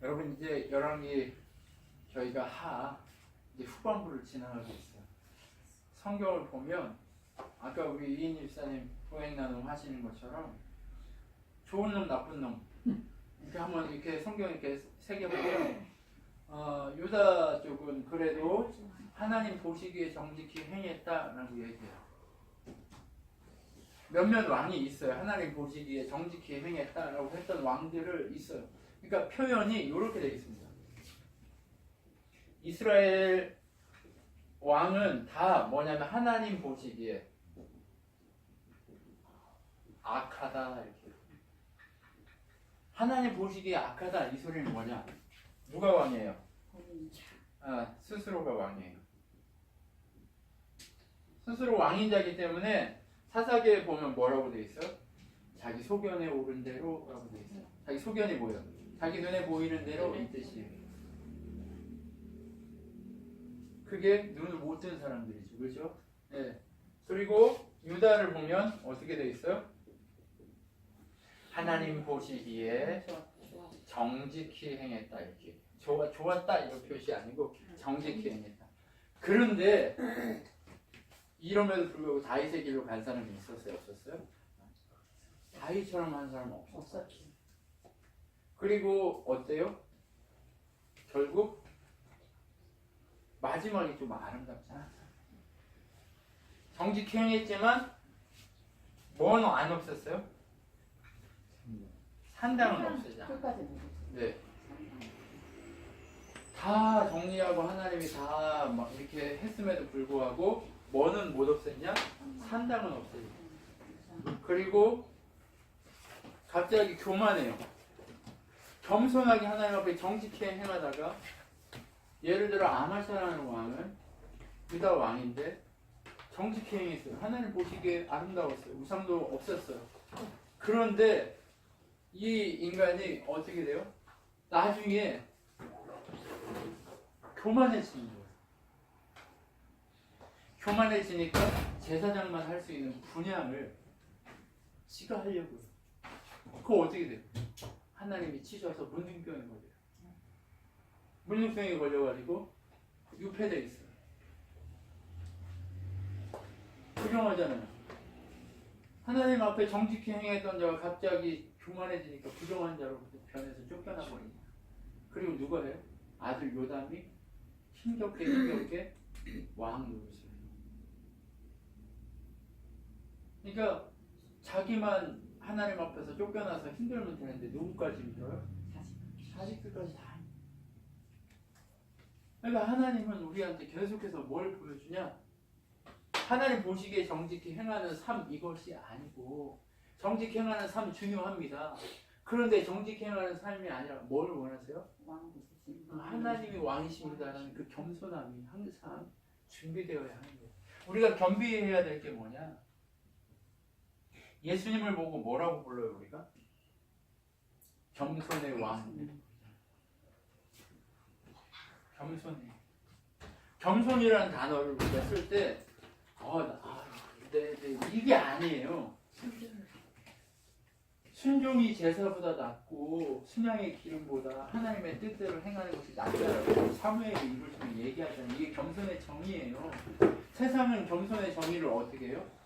여러분 이제 열왕기 저희가 하 이제 후반부를 지나가고 있어요. 성경을 보면 아까 우리 이인 집사님 후행 나눔 하시는 것처럼 좋은 놈 나쁜 놈 이렇게 한번 이렇게 성경 이렇게 새겨보면 어, 유다 쪽은 그래도 하나님 보시기에 정직히 행했다라고 얘기해요. 몇몇 왕이 있어요. 하나님 보시기에 정직히 행했다라고 했던 왕들을 있어요. 그러니까 표현이 이렇게 되어 있습니다. 이스라엘 왕은 다 뭐냐면 하나님 보시기에 악하다 이렇게. 하나님 보시기에 악하다 이 소리는 뭐냐? 누가 왕이에요? 아, 스스로가 왕이에요. 스스로 왕인 자기 때문에 사사기에 보면 뭐라고 돼 있어? 자기 소견에 오른 대로라고 돼 있어. 자기 소견이 뭐예요? 자기 눈에 보이는 대로 이 뜻이에요. 그게 눈을 못 뜬 사람들이죠, 그렇죠? 네. 그리고 유다를 보면 어떻게 돼 있어요? 하나님 보시기에 정직히 행했다 이렇게 좋아, 좋았다 이런 표시 아니고 정직히 행했다. 그런데 이름에도 불구하고 다윗의 길로 간 사람이 있었어요, 없었어요? 다윗처럼 한 사람은 없었어요. 그리고 어때요? 결국 마지막이 좀 아름답지 않았어요. 정직히 행했지만 뭐는 안 없었어요? 산당은 않았어요. 먹었어. 네. 다 정리하고 하나님이 다 막 이렇게 했음에도 불구하고 뭐는 못 없앴냐? 산당은 없애지. 그리고 갑자기 교만해요. 겸손하게 하나님 앞에 정직히 행하다가 예를 들어 아마샤라는 왕은 유다 왕인데 정직히 행했어요. 하나님 보시기에 아름다웠어요. 우상도 없었어요. 그런데 이 인간이 어떻게 돼요? 나중에 교만해지는 거예요. 교만해지니까 제사장만 할 수 있는 분양을 지가 하려고요. 그거 어떻게 돼요? 하나님이 치셔서 문둥병에 걸려요. 문둥병에 걸려가지고 유폐돼 있어요. 부정하잖아요. 하나님 앞에 정직히 행했던 자가 갑자기 교만해지니까 부정한 자로 변해서 쫓겨나 버립니다. 그리고 누가 해요? 아들 요담이 힘겹게 힘겹게 왕 노릇을 해요. 그러니까 자기만 하나님 앞에서 쫓겨나서 힘들면 되는데 누구까지 힘들어요? 자식들까지 다. 그러니까 하나님은 우리한테 계속해서 뭘 보여주냐? 하나님 보시기에 정직히 행하는 삶 이것이 아니고 정직히 행하는 삶 중요합니다. 그런데 정직히 행하는 삶이 아니라 뭘 원하세요? 하나님이 왕이십니다라는 그 겸손함이 항상 준비되어야 하는 거예요. 우리가 겸비해야 될 게 뭐냐? 예수님을 보고 뭐라고 불러요 우리가? 겸손의 왕. 겸손해. 겸손이라는 단어를 우리가 쓸 때, 어, 나, 아, 네, 네, 이게 아니에요. 순종이 제사보다 낫고 순양의 기름보다 하나님의 뜻대로 행하는 것이 낫다라고 사무엘이 이걸 통해 얘기하잖아요. 이게 겸손의 정의예요. 세상은 겸손의 정의를 어떻게 해요?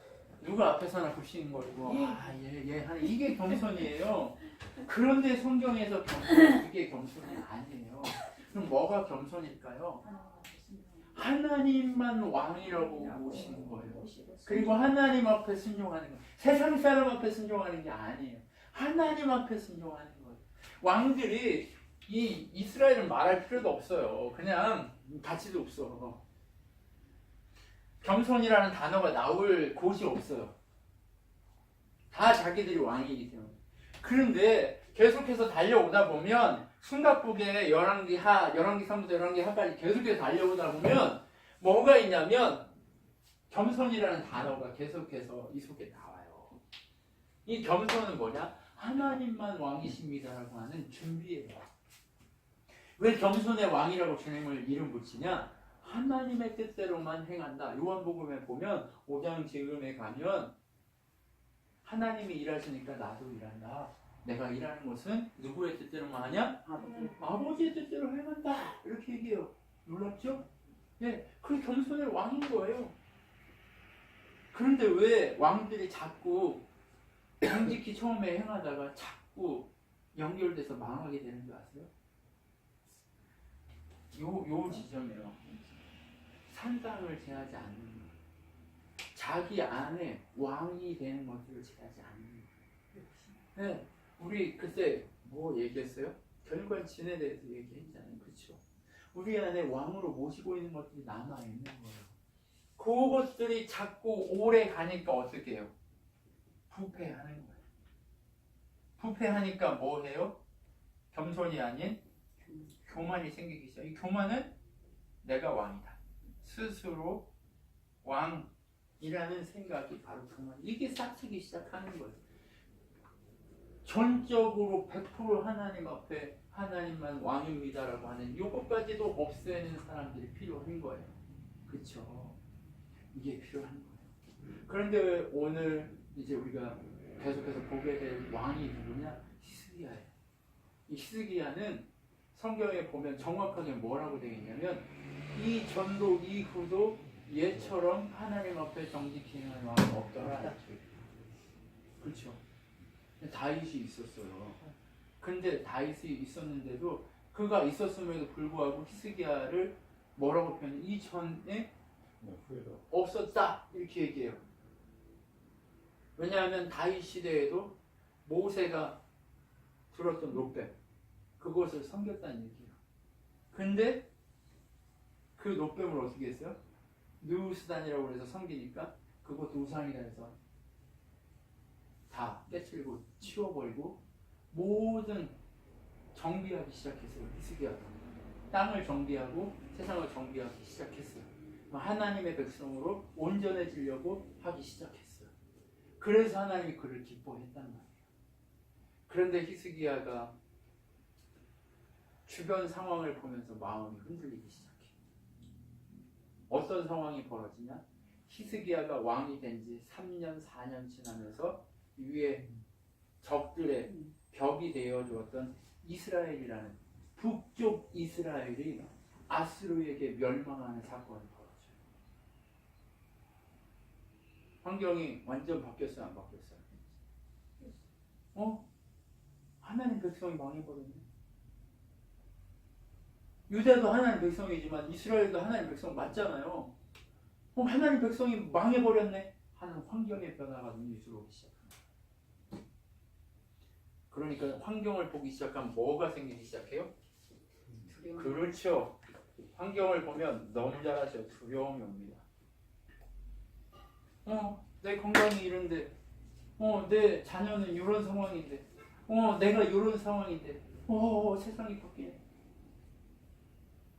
누가 앞에서나 굽시는 거고 아예예 하는 이게 겸손이에요. 그런데 성경에서 겸손 이게 겸손이 아니에요. 그럼 뭐가 겸손일까요? 하나님만 왕이라고 모시는 거예요. 그리고 하나님 앞에 순종하는 거. 세상 사람 앞에 순종하는 게 아니에요. 하나님 앞에 순종하는 거예요. 왕들이 이 이스라엘을 말할 필요도 없어요. 그냥 가치도 없어. 겸손이라는 단어가 나올 곳이 없어요. 다 자기들이 왕이기 때문에. 그런데 계속해서 달려오다 보면 숨가쁘게 열왕기 하, 열왕기 3부터 열왕기 하까지 계속해서 달려오다 보면 뭐가 있냐면 겸손이라는 단어가 계속해서 이 속에 나와요. 이 겸손은 뭐냐? 하나님만 왕이십니다라고 하는 준비예요. 왜 겸손의 왕이라고 주님을 이름 붙이냐? 하나님의 뜻대로만 행한다. 요한복음에 보면 5장 지음에 가면 하나님이 일하시니까 나도 일한다. 내가 일하는 것은 누구의 뜻대로만 하냐? 아버지. 아버지의 뜻대로 행한다. 이렇게 얘기해요. 놀랍죠? 예, 그 겸손의 왕인 거예요. 그런데 왜 왕들이 자꾸 정직히 처음에 행하다가 자꾸 연결돼서 망하게 되는 줄 아세요? 요, 요 지점이에요. 산당을 제하지 않는 것. 자기 안에 왕이 되는 것들을 제하지 않는 것. 네, 우리 그때 뭐 얘기했어요? 결관진에 대해서 얘기했잖아요. 그렇죠? 우리 안에 왕으로 모시고 있는 것들이 남아 있는 거예요. 그것들이 자꾸 오래 가니까 어떻게 해요? 부패하는 거예요. 부패하니까 뭐 해요? 겸손이 아닌 교만이 생기기 시작. 이 교만은 내가 왕이다. 스스로 왕이라는 생각이 바로 교만. 이게 싹트기 시작하는 거예요. 전적으로 100% 하나님 앞에 하나님만 왕입니다라고 하는 이것까지도 없애는 사람들이 필요한 거예요. 그렇죠? 이게 필요한 거예요. 그런데 오늘 이제 우리가 계속해서 보게 될 왕이 누구냐? 히스기야예요. 이 히스기야는 성경에 보면 정확하게 뭐라고 되어 있냐면 이 전도 이후도 얘처럼 하나님 앞에 정직히 행하는 왕은 없더라. 그렇죠. 다윗이 있었어요. 근데 다윗이 있었는데도 그가 있었음에도 불구하고 히스기야를 뭐라고 표현해? 이 전에 없었다 이렇게 얘기해요. 왜냐하면 다윗 시대에도 모세가 들었던 노뱀 그것을 섬겼다는 얘기예요. 근데 그 노뱀을 어떻게 했어요? 누스단이라고 해서 섬기니까 그것도 우상이라 해서 다 깨뜨리고 치워버리고 모든 정비하기 시작했어요. 히스기야가 땅을 정비하고 세상을 정비하기 시작했어요. 하나님의 백성으로 온전해지려고 하기 시작했어요. 그래서 하나님이 그를 기뻐했단 말이에요. 그런데 히스기야가 주변 상황을 보면서 마음이 흔들리기 시작해요. 어떤 상황이 벌어지냐? 히스기야가 왕이 된 지 3년, 4년 지나면서 위에 적들의 벽이 되어 주었던 이스라엘이라는 북쪽 이스라엘이 아스루에게 멸망하는 사건이 벌어져요. 환경이 완전 바뀌었어요, 안 바뀌었어요? 어? 하나님 백성이 망해버렸네. 유다도 하나님 백성이지만 이스라엘도 하나님 백성 맞잖아요. 어, 하나님 백성이 망해버렸네. 하는 환경의 변화가 눈이 들어오기 시작합니다. 그러니까 환경을 보기 시작하면 뭐가 생기기 시작해요? 그렇죠. 환경을 보면 너무 잘하셔. 두려움이 옵니다. 어, 내 건강이 이런데, 어, 내 자녀는 이런 상황인데, 어, 내가 이런 상황인데, 어, 세상이 바뀌네.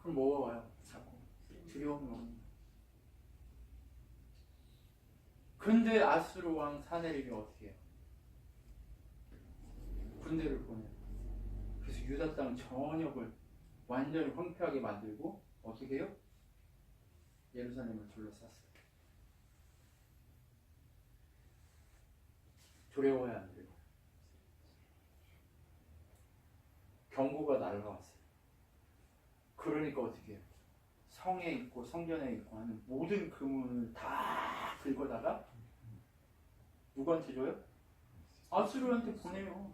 그럼 와요? 자꾸 두려움이 옵니다. 근데 아수르 왕 사내림이 어떻게 해요? 군대를 보내요. 그래서 유다 땅 전역을 완전히 황폐하게 만들고 어떻게 해요? 예루살렘을 둘러쌌어요. 두려워야 안 돼요. 경고가 날라왔어요. 그러니까 어떻게 해요? 성에 있고 성전에 있고 하는 모든 금은을 다 긁어다가 누구한테 줘요? 아수르한테 보내요.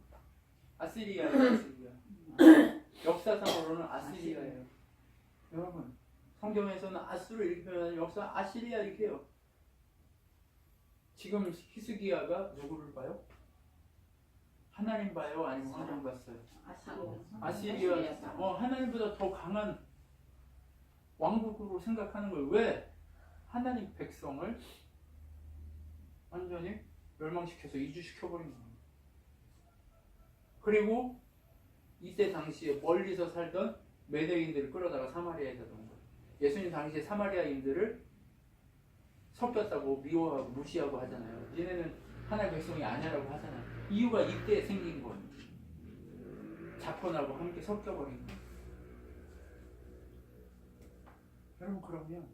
아시리아예요, 아시리아. 역사상으로는 아시리아예요. 여러분, 성경에서는 아수르 표현하는 역사 아시리아 이렇게 해요. 지금 히스기야가 누구를 봐요? 하나님 봐요? 아니면 하나님 봤어요? 아시리아, 어, 하나님보다 더 강한 왕국으로 생각하는 거예요. 왜? 하나님 백성을 완전히 멸망시켜서 이주시켜버린 거예요. 그리고 이때 당시에 멀리서 살던 메대인들을 끌어다가 사마리아에다 놓은 거예요. 예수님 당시에 사마리아인들을 섞였다고 미워하고 무시하고 하잖아요. 얘네는 하나님 백성이 아니라고 하잖아요. 이유가 이때 생긴 거예요. 자폰하고 함께 섞여버린 거예요. 여러분 그러면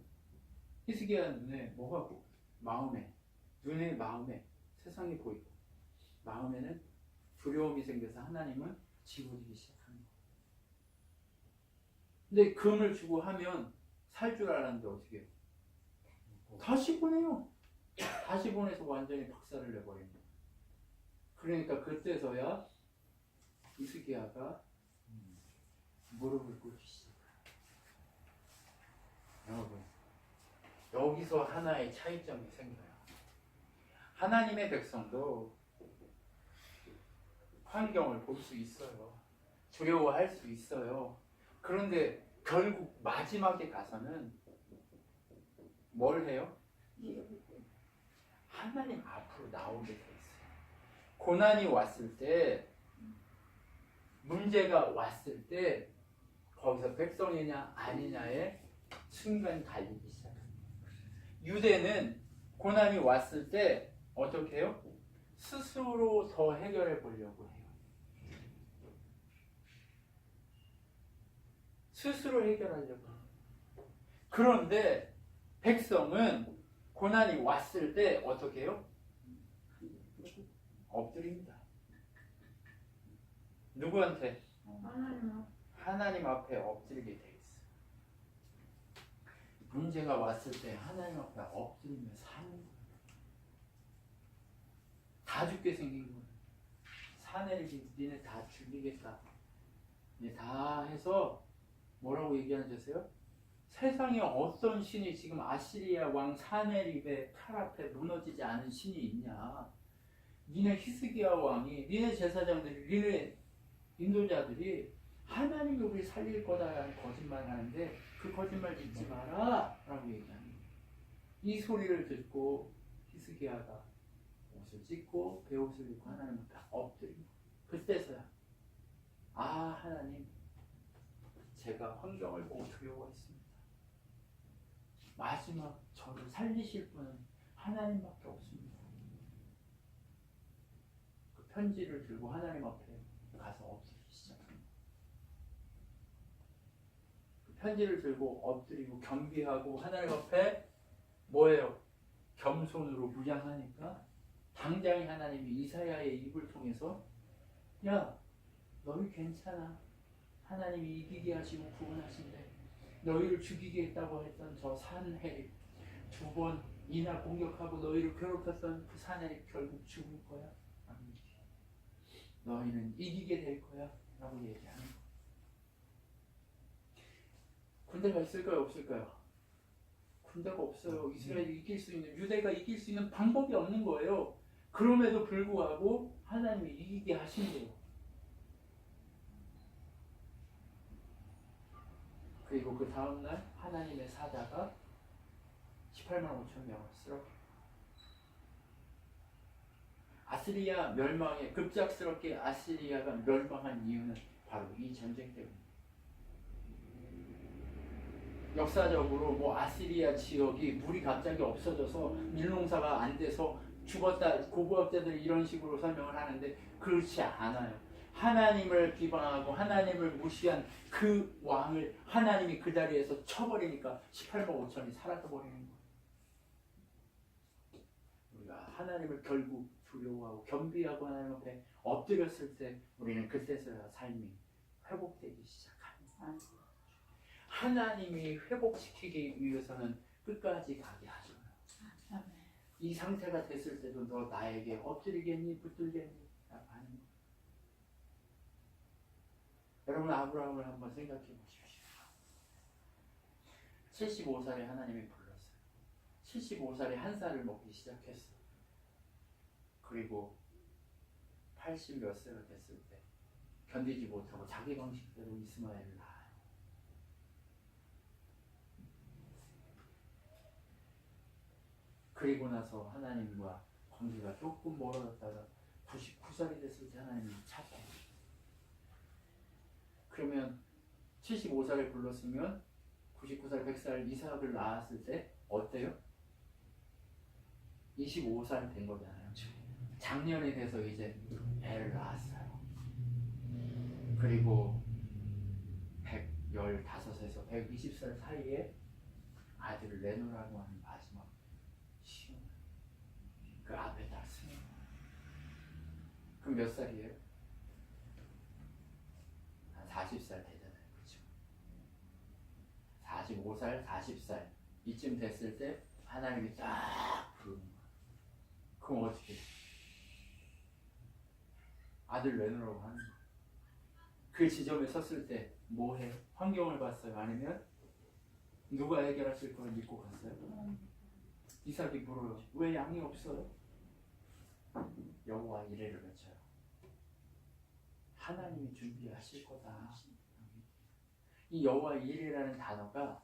히스기야 눈에 뭐가 보여? 마음에 눈에 마음에 세상이 보이고 마음에는 두려움이 생겨서 하나님은 지워지기 시작하는 거예요. 근데 금을 주고 하면 살 줄 알았는데 어떻게 해요? 다시 보내요. 다시 보내서 완전히 박살을 내버리는 거예요. 그러니까 그때서야 이스기야가 무릎을 꿇기 시작해요. 여러분, 여기서 하나의 차이점이 생겨요. 하나님의 백성도 환경을 볼 수 있어요. 두려워할 수 있어요. 그런데 결국 마지막에 가서는 뭘 해요? 하나님 앞으로 나오게 돼 있어요. 고난이 왔을 때, 문제가 왔을 때, 거기서 백성이냐 아니냐의 순간 갈리기 시작합니다. 유대는 고난이 왔을 때 어떻게 해요? 스스로 더 해결해 보려고 해요. 스스로 해결하려고 해요. 그런데 백성은 고난이 왔을 때 어떻게 해요? 엎드립니다. 누구한테? 하나님 하나님 앞에 엎드리게 돼 있어요. 문제가 왔을 때 하나님 앞에 엎드리며 사는 거예요. 다 죽게 생긴 거예요. 사내리기 니네 다 죽이겠다. 니네 다 해서 뭐라고 얘기하는 줄 아세요? 세상에 어떤 신이 지금 아시리아 왕 사네립의 칼 앞에 무너지지 않은 신이 있냐? 니네 히스기야 왕이, 니네 제사장들이, 니네 인도자들이 하나님이 우리 살릴 거다라는 거짓말 하는데 그 거짓말 믿지 마라 라고 얘기하는. 이 소리를 듣고 히스기야가 옷을 찢고 베옷을 입고 하나님 앞에 거예요. 그때서야 아 하나님 제가 환경을 보고 두려워했습니다. 마지막 저를 살리실 분은 하나님밖에 없습니다. 그 편지를 들고 하나님 앞에 가서 시작합니다. 그 편지를 들고 엎드리고 겸비하고 하나님 앞에 뭐예요? 겸손으로 무장하니까 당장에 하나님이 이사야의 입을 통해서 야 너희 괜찮아 하나님이 이기게 하시고 구원하신대 너희를 죽이겠다고 했던 저 산해립 두번 이나 공격하고 너희를 괴롭혔던 그 산해립 결국 죽을 거야. 너희는 이기게 될 거야? 라고 얘기하는 군대가 있을까요? 없을까요? 군대가 없어요. 이스라엘이 이길 수 있는 유대가 이길 수 있는 방법이 없는 거예요. 그럼에도 불구하고 하나님이 이기게 하신대요 그리고 그 다음날 하나님의 사자가 18만 5천 명을 쓰러뜨려 아시리아 멸망에 급작스럽게 아시리아가 멸망한 이유는 바로 이 전쟁 때문에 역사적으로 뭐 아시리아 지역이 물이 갑자기 없어져서 밀농사가 안 돼서 죽었다 고고학자들이 이런 식으로 설명을 하는데 그렇지 않아요. 하나님을 비방하고 하나님을 무시한 그 왕을 하나님이 그 자리에서 쳐버리니까 18만 5천이 사라져 버리는 거예요. 우리가 하나님을 결국 두려워하고 겸비하고 하나님 앞에 엎드렸을 때 우리는 그때서야 삶이 회복되기 시작합니다. 하나님이 회복시키기 위해서는 끝까지 가게 하셔요. 이 상태가 됐을 때도 너 나에게 엎드리겠니 붙들겠니? 라고 하는 거예요. 여러분 아브라함을 한번 생각해 보십시오. 75살에 하나님이 불렀어요. 75살에 한 살을 먹기 시작했어요. 그리고 80 몇 세가 됐을 때 견디지 못하고 자기 방식대로 이스마엘을 낳아요. 그리고 나서 하나님과 관계가 조금 멀어졌다가 99살이 됐을 때 하나님이 찾고 그러면 75살을 불렀으면 99살, 100살 이삭을 낳았을 때 어때요? 25살 된 거잖아요. 작년이 돼서 이제 애를 낳았어요. 그리고 115에서 120살 사이에 아들을 내놓으라고 하는 마지막 시험. 그 앞에 딱 서요. 그럼 몇 살이에요? 40살 되잖아요. 그렇죠? 45살, 40살 이쯤 됐을 때 하나님이 딱 부르는 거야. 그럼 어떻게 해? 아들 내놓으라고 하는. 그 지점에 섰을 때 뭐 해? 환경을 봤어요? 아니면 누가 해결하실 걸 믿고 갔어요? 이삭이 물어요. 왜 양이 없어요? 여호와 이래를 외쳐요. 하나님이 준비하실 거다. 이 여호와 이래라는 단어가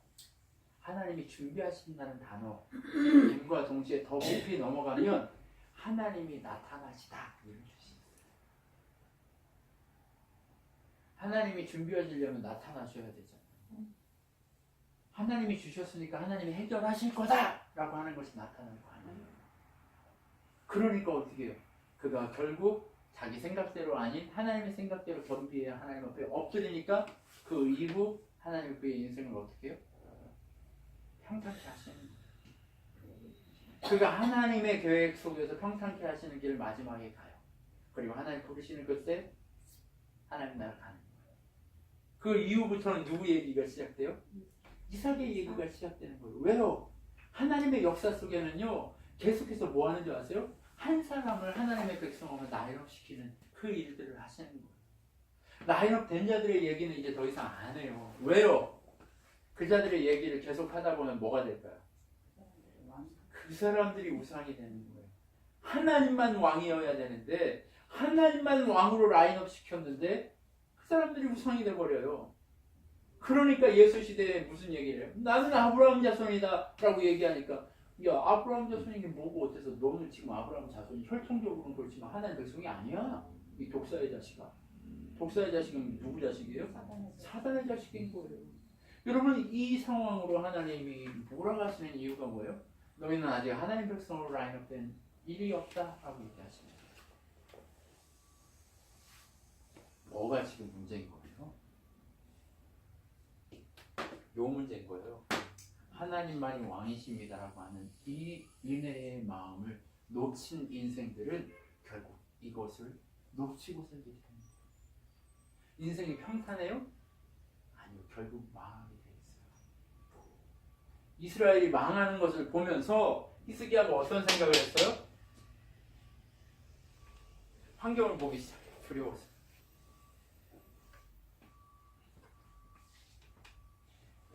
하나님이 준비하신다는 단어임과 동시에 더 깊이 넘어가면 하나님이 나타나시다 이런 뜻이 있어요. 하나님이 준비하시려면 나타나셔야 되잖아요. 하나님이 주셨으니까 하나님이 해결하실 거다라고 하는 것이 나타나는 거 아니에요. 그러니까 어떻게 해요? 그가 결국 자기 생각대로 아닌 하나님의 생각대로 겸비해 하나님 앞에 엎드리니까 그 이후 하나님 그의 인생을 어떻게 해요? 평탄케 하시는 거예요. 그가 하나님의 계획 속에서 평탄케 하시는 길 마지막에 가요. 그리고 하나님 부르시는 그때 하나님 나라 가는. 그 이후부터는 누구 얘기가 시작돼요? 이삭의 얘기가 시작되는 거예요. 왜요? 하나님의 역사 속에는요, 계속해서 뭐 하는 줄 아세요? 한 사람을 하나님의 백성으로 나인업 시키는 그 일들을 하시는 거예요. 나인업 된 자들의 얘기는 이제 더 이상 안 해요. 왜요? 그 자들의 얘기를 계속 하다 보면 뭐가 될까요? 그 사람들이 우상이 되는 거예요. 하나님만 왕이어야 되는데, 하나님만 왕으로 라인업 시켰는데, 그 사람들이 우상이 돼버려요. 그러니까 예수 시대에 무슨 얘기를 해요? 나는 아브라함 자손이다 라고 얘기하니까 야 아브라함 자손이 게 뭐고 어때서 너는 지금 아브라함 자손이 혈통적으로는 그렇지만 하나님 백성이 아니야 이 독사의 자식아 독사의 자식은 누구 자식이에요? 사단의 자식인 거예요 여러분 이 상황으로 하나님이 몰아가시는 이유가 뭐예요? 너희는 아직 하나님 백성으로 라인업된 일이 없다 라고 얘기하십니다 뭐가 지금 문제인 거예요? 요 문제인 거예요. 하나님만이 왕이십니다라고 하는 이 인내의 마음을 놓친 인생들은 결국 이것을 놓치고 살게 됩니다. 인생이 평탄해요? 아니요, 결국 망하게 돼 있어요. 이스라엘이 망하는 것을 보면서 히스기야가 어떤 생각을 했어요? 환경을 보기 시작해요. 두려워서.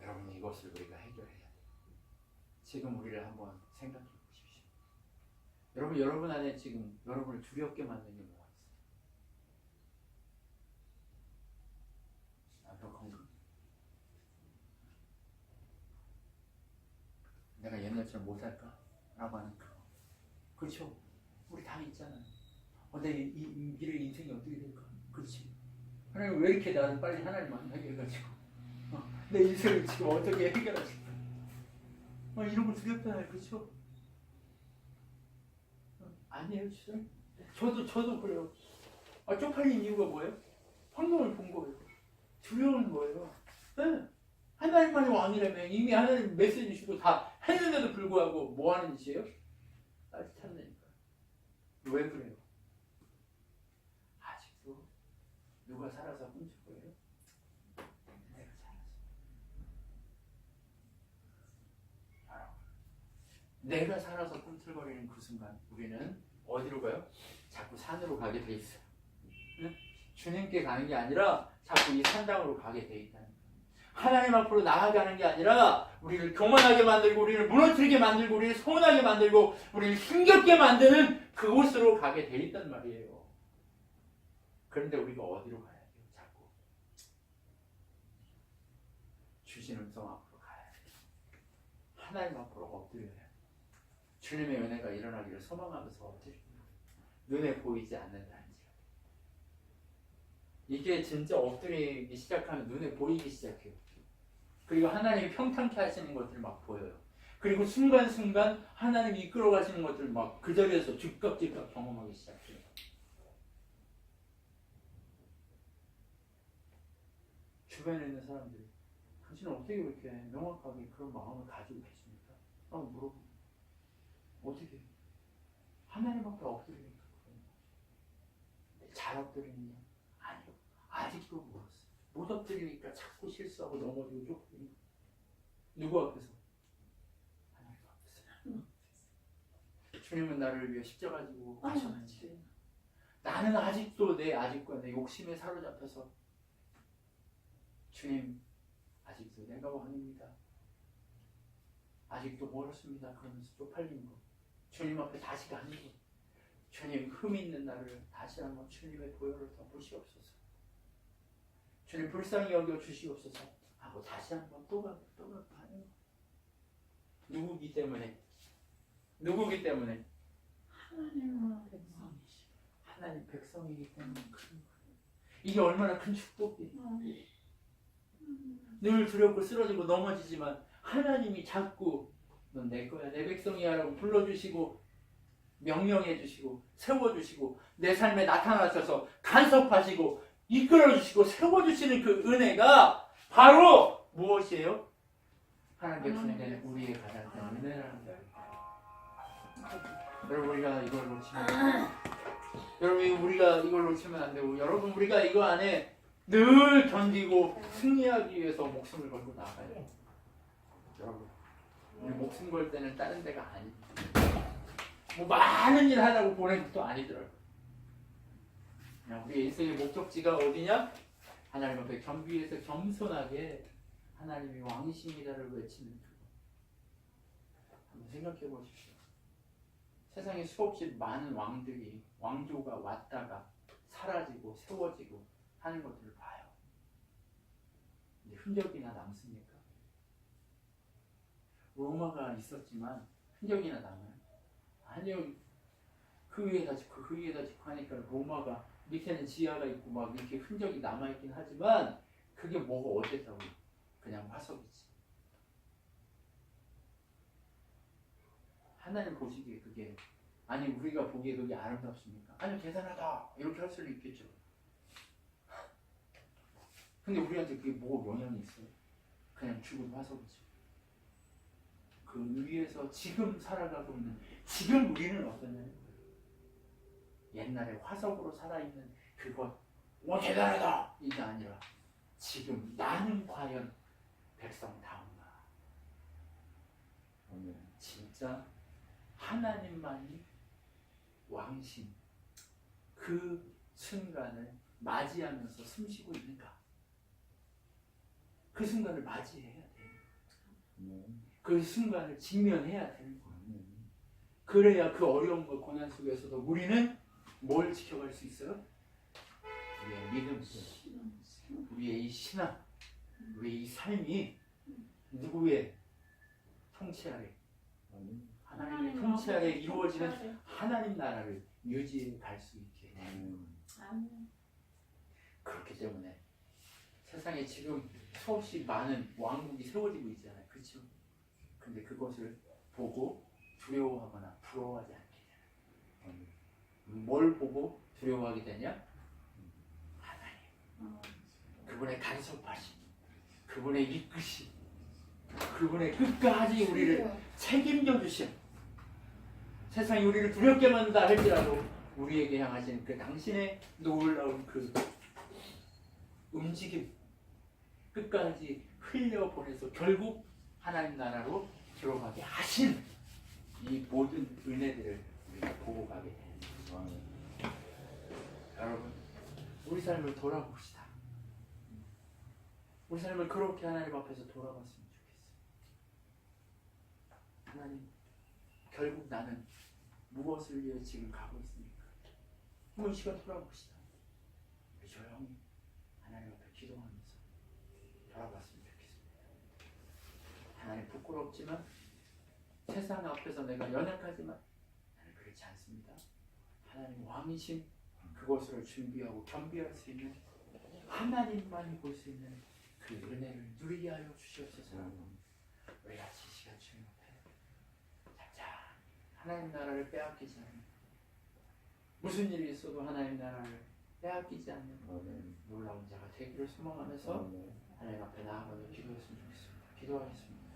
여러분 이것을 우리가 해결해야 돼요. 지금 우리를 한번 생각해 보십시오. 여러분 여러분 안에 지금 여러분을 두렵게 만드는 게 뭐가 있어요? 아, 너 건강. 내가 옛날처럼 못 살까? 라고 하는 그거. 그렇죠. 우리 다 있잖아요. 어, 내 이, 이 미래 인생이 어떻게 될까? 그렇지. 하나님 왜 이렇게 나를 빨리 하나님 만나게 해가지고 어, 내 인생을 지금 어떻게 해결하실까? 어, 이런 거 두렵잖아요, 그렇죠? 어, 아니에요, 진짜. 저도 저도 그래요. 아, 쪽팔린 이유가 뭐예요? 환경을 본 거예요. 두려운 거예요. 네. 하나님만이 왕이라며 이미 하나님 메시지 주고 다 했는데도 불구하고 뭐 하는 짓이에요? 따뜻한다니까. 왜 그래요? 아직도 누가 살아서 훔칠 거예요? 내가 살아서. 알아. 내가 살아서 꿈틀거리는 그 순간 우리는 어디로 가요? 자꾸 산으로 가게 돼 있어요. 응? 주님께 가는 게 아니라 자꾸 이 산당으로 가게 돼 있다는 거예요. 하나님 앞으로 나아가는 게 아니라 우리를 교만하게 만들고 우리를 무너뜨리게 만들고 우리를 소원하게 만들고 우리를 힘겹게 만드는 그곳으로 가게 돼 있단 말이에요. 그런데 우리가 어디로 가야 돼요? 자꾸 주신 음성 앞으로 가야 돼요. 하나님 앞으로 엎드려야 돼요. 주님의 은혜가 일어나기를 소망하면서. 눈에 보이지 않는다는지. 이게 진짜 엎드리기 시작하면 눈에 보이기 시작해요. 그리고 하나님이 평탄케 하시는 것들 막 보여요. 그리고 순간순간 하나님이 이끌어 가시는 것들 막 그 자리에서 즉각즉각 경험하기 시작해요. 주변에 있는 사람들이 당신은 어떻게 그렇게 명확하게 그런 마음을 가지고 계십니까? 라고 물어보고 어떻게 하나님 앞에 엎드리니까 그런 거지. 잘 엎드리느냐? 아니요. 아직도 멀었어요. 못 엎드리니까 자꾸 실수하고 넘어지고 쫓기고 누구 앞에서? 하나님 앞에서 주님은 나를 위해 십자가 지고 가셨는지 나는 아직도 내 아직과 내 욕심에 사로잡혀서 주님 아직도 내가 왕입니다 아직도 멀었습니다 그러면서 쪽팔린 거 주님 앞에 다시 거 주님 흠 있는 나를 다시 한번 주님의 보혈을 덮으시옵소서 주님 불쌍히 여겨 주시옵소서 하고 다시 한번 또 가고 또 가고 하는 거 누구기 때문에 누구기 때문에 하나님은 백성이시. 하나님 백성이기 때문에 큰 거예요. 이게 얼마나 큰 축복이에요. 늘 두렵고 쓰러지고 넘어지지만 하나님이 자꾸 넌 내 거야 내 백성이야라고 불러주시고 명령해 주시고 세워 주시고 내 삶에 나타나셔서 간섭하시고 이끌어 주시고 세워 주시는 그 은혜가 바로 무엇이에요? 하나님 백성이 되는 우리의 가장 큰 은혜라는 거예요. 여러분 우리가 이걸 놓치면. 여러분 우리가 이걸 놓치면 안 되고 여러분 우리가 이거 안에 늘 견디고 승리하기 위해서 목숨을 걸고 나가요. 여러분 우리 목숨 걸 때는 다른 데가 아닙니다. 뭐 많은 일 하라고 보낸 것도 아니더라고. 우리 인생의 목적지가 어디냐? 하나님 앞에 겸비해서 겸손하게 하나님이 왕이십니다를 외치는 그거. 한번 생각해 보십시오. 세상에 수없이 많은 왕들이 왕조가 왔다가 사라지고 세워지고 하는 것들을 봐요. 근데 흔적이나 남습니까? 로마가 있었지만 흔적이나 남아요. 아니요. 그 위에다 짓고 그 위에다 짓고 하니까 로마가 밑에는 지하가 있고 막 이렇게 흔적이 남아있긴 하지만 그게 뭐가 어땠다고 그냥 화석이지. 하나님 보시기에 그게 아니 우리가 보기에 그게 아름답습니까? 아니요 대단하다 이렇게 할 수는 있겠죠. 근데 우리한테 그게 뭐 영향이 있어요? 그냥 죽은 화석이죠. 그 위에서 지금 살아가고 있는 지금 우리는 어떠냐요? 옛날에 화석으로 살아있는 그것 와 대단하다! 이게 아니라 지금 나는 과연 백성다운가. 진짜 하나님만이 왕신 그 순간을 맞이하면서 숨쉬고 있는가? 그 순간을 맞이해야 돼요 그 순간을 직면해야 되는 거예요 그래야 그 어려움과 고난 속에서도 우리는 뭘 지켜갈 수 있어요? 우리의 믿음, 우리의 이 신앙, 우리의 이 삶이 누구의 통치 아래, 하나님의 통치 아래 이루어지는 하나님 나라를 유지해 갈 수 있게 되는 거예요. 아멘. 그렇기 때문에 세상에 지금 수없이 많은 왕국이 세워지고 있잖아요. 그렇죠? 근데 그것을 보고 두려워하거나 부러워하지 않게 되는 거예요. 뭘 보고 두려워하게 되냐? 하나님. 어, 그분의 간섭하심, 그분의 이끄심, 그분의 끝까지 우리를 책임져 주심. 세상이 우리를 두렵게 만든다 할지라도 우리에게 향하신 그 당신의 놀라운 그 움직임 끝까지 흘려 보내서 결국 하나님 나라로 들어가게 하신 이 모든 은혜들을 우리가 보고 가게 되는 거죠. 여러분, 우리 삶을 돌아봅시다. 우리 삶을 그렇게 하나님 앞에서 돌아봤으면 좋겠어요. 하나님, 결국 나는 무엇을 위해 지금 가고 있습니까? 한번 시간 돌아봅시다. 조용히 하나님 앞에 기도하면서 돌아봤으면 좋겠습니다. 하나님 부끄럽지만 세상 앞에서 내가 연약하지만 나는 그렇지 않습니다. 하나님 왕이신 그것을 준비하고 겸비할 수 있는 하나님만이 볼 수 있는 그 은혜를 누리게 하여 주시옵소서. 우리 같이 이 시간 주님 앞에 자자 하나님 나라를 빼앗기지 않는 무슨 일이 있어도 하나님 나라를 빼앗기지 않는 놀라운 자가 되기를 소망하면서 하나님 앞에 나아가며 기도했으면 좋겠습니다. 기도하겠습니다.